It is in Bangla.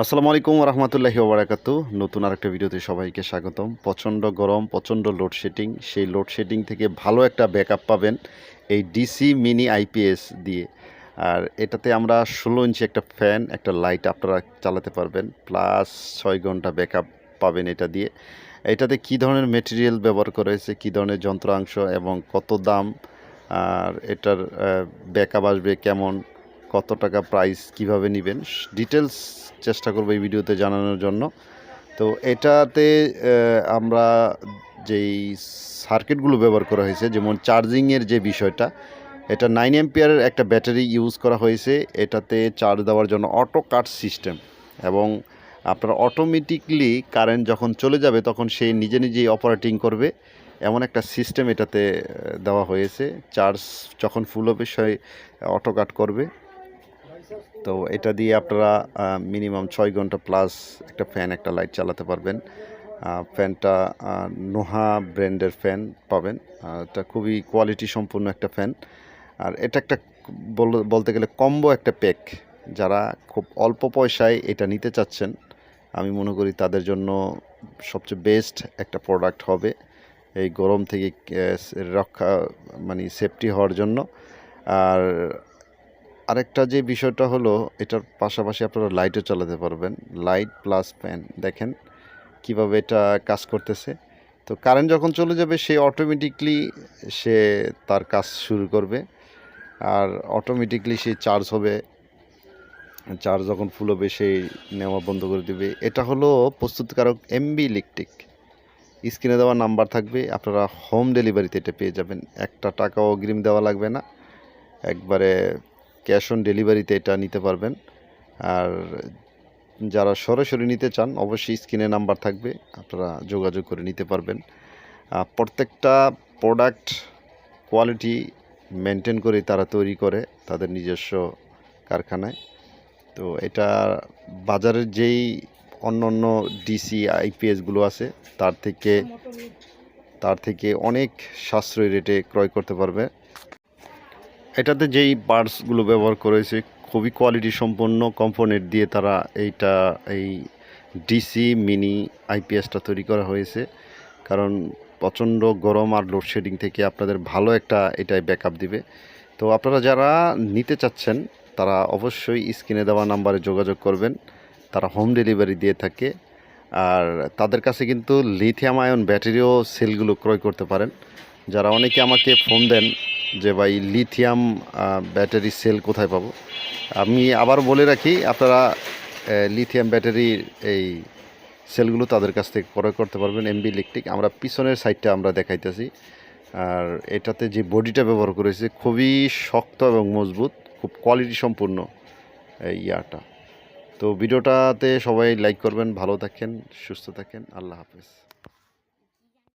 আসসালামু আলাইকুম রহমতুল্লাহি ওবরাকাত নতুন আরেকটা ভিডিওতে সবাইকে স্বাগতম। প্রচণ্ড গরম, প্রচণ্ড লোডশেডিং সেই লোডশেডিং থেকে ভালো একটা ব্যাকআপ পাবেন এই ডিসি মিনি আইপিএস দিয়ে। আর এটাতে আমরা ষোলো ইঞ্চি একটা ফ্যান একটা লাইট আপনারা চালাতে পারবেন। প্লাস ছয় ঘণ্টা ব্যাকআপ পাবেন এটা দিয়ে। এটাতে কী ধরনের মেটেরিয়াল ব্যবহার করা হয়েছে, কী ধরনের যন্ত্রাংশ এবং কত দাম? আর এটার ব্যাকআপ আসবে কেমন? কত টাকা প্রাইস কীভাবে নেবেন? ডিটেলস চেষ্টা করব এই ভিডিওতে জানানোর জন্য। তো এটাতে আমরা যেই সার্কিটগুলো ব্যবহার করা হয়েছে, যেমন চার্জিংয়ের যে বিষয়টা, এটা নাইন এম্পিয়ারের একটা ব্যাটারি ইউজ করা হয়েছে। এটাতে চার্জ দেওয়ার জন্য অটো কাট সিস্টেম এবং আপনার অটোমেটিকলি কারেন্ট যখন চলে যাবে, তখন সে নিজে নিজেই অপারেটিং করবে। এমন একটা সিস্টেম এটাতে দেওয়া হয়েছে। চার্জ যখন ফুল হবে, সে অটো কাট করবে। তো এটা দিয়ে আপনারা মিনিমাম ছয় ঘণ্টা প্লাস একটা ফ্যান একটা লাইট চালাতে পারবেন। ফ্যানটা নোহা ব্র্যান্ডের ফ্যান পাবেন। এটা খুবই কোয়ালিটি সম্পূর্ণ একটা ফ্যান আর এটা একটা বল- বলতে গেলে কম্বো একটা প্যাক যারা খুব অল্প পয়সায় এটা নিতে চাচ্ছেন, আমি মনে করি তাদের জন্য সবচেয়ে বেস্ট একটা প্রোডাক্ট হবে এই গরম থেকে রক্ষা মানে সেফটি হওয়ার জন্য। আর আরেকটা যে বিষয়টা হলো, এটার পাশাপাশি আপনারা লাইটও চালাতে পারবেন। লাইট প্লাস ফ্যান দেখেন কীভাবে এটা কাজ করতেছে। তো কারেন্ট যখন চলে যাবে, সে অটোমেটিকলি সে তার কাজ শুরু করবে। আর অটোমেটিকলি সে চার্জ হবে। চার্জ যখন ফুল হবে সেই নেওয়া বন্ধ করে দেবে। এটা হলো প্রস্তুতকারক এমবি ইলেকট্রিক স্ক্রিনে দেওয়া নাম্বার থাকবে। আপনারা হোম ডেলিভারিতে এটা পেয়ে যাবেন। একটা টাকাও অগ্রিম দেওয়া লাগবে না। একবারে ক্যাশ অন ডেলিভারিতে এটা নিতে পারবেন। আর যারা সরাসরি নিতে চান, অবশ্যই স্ক্রিনে নাম্বার থাকবে, আপনারা যোগাযোগ করে নিতে পারবেন। প্রত্যেকটা প্রোডাক্ট কোয়ালিটি মেনটেন করে তারা তৈরি করে তাদের নিজস্ব কারখানায়। তো এটা বাজারের যেই অন্য অন্য ডিসি আইপিএসগুলো আছে, তার থেকে তার থেকে অনেক সাশ্রয়ী রেটে ক্রয় করতে পারবে। এটাতে যেই পার্টসগুলো ব্যবহার করেছে, খুবই কোয়ালিটি সম্পন্ন কম্পোনেন্ট দিয়ে তারা এইটা, এই ডিসি মিনি আইপিএসটা তৈরি করা হয়েছে। কারণ প্রচণ্ড গরম আর লোডশেডিং থেকে আপনাদের ভালো একটা এটাই ব্যাকআপ দিবে। তো আপনারা যারা নিতে চাচ্ছেন, তারা অবশ্যই স্ক্রিনে দেওয়া নাম্বারে যোগাযোগ করবেন। তারা হোম ডেলিভারি দিয়ে থাকে। আর তাদের কাছে কিন্তু লিথিয়াম আয়ন ব্যাটারিও সেলগুলো ক্রয় করতে পারেন। যারা অনেকে আমাকে ফোন দেন যে ভাই লিথিয়াম ব্যাটারি সেল কোথায় পাবো? আমি আবার বলে রাখি, আপনারা লিথিয়াম ব্যাটারির এই সেলগুলো তাদের কাছ থেকে ক্রয় করতে পারবেন এমবি ইলেকট্রিক আমরা পিছনের সাইডটা আমরা দেখাইতেছি। আর এটাতে যে বডিটা ব্যবহার করেছে, খুবই শক্ত এবং মজবুত, খুব কোয়ালিটি সম্পূর্ণ এই ইয়াটা। তো ভিডিওটাতে সবাই লাইক করবেন, ভালো থাকেন, সুস্থ থাকেন, আল্লাহ হাফেজ।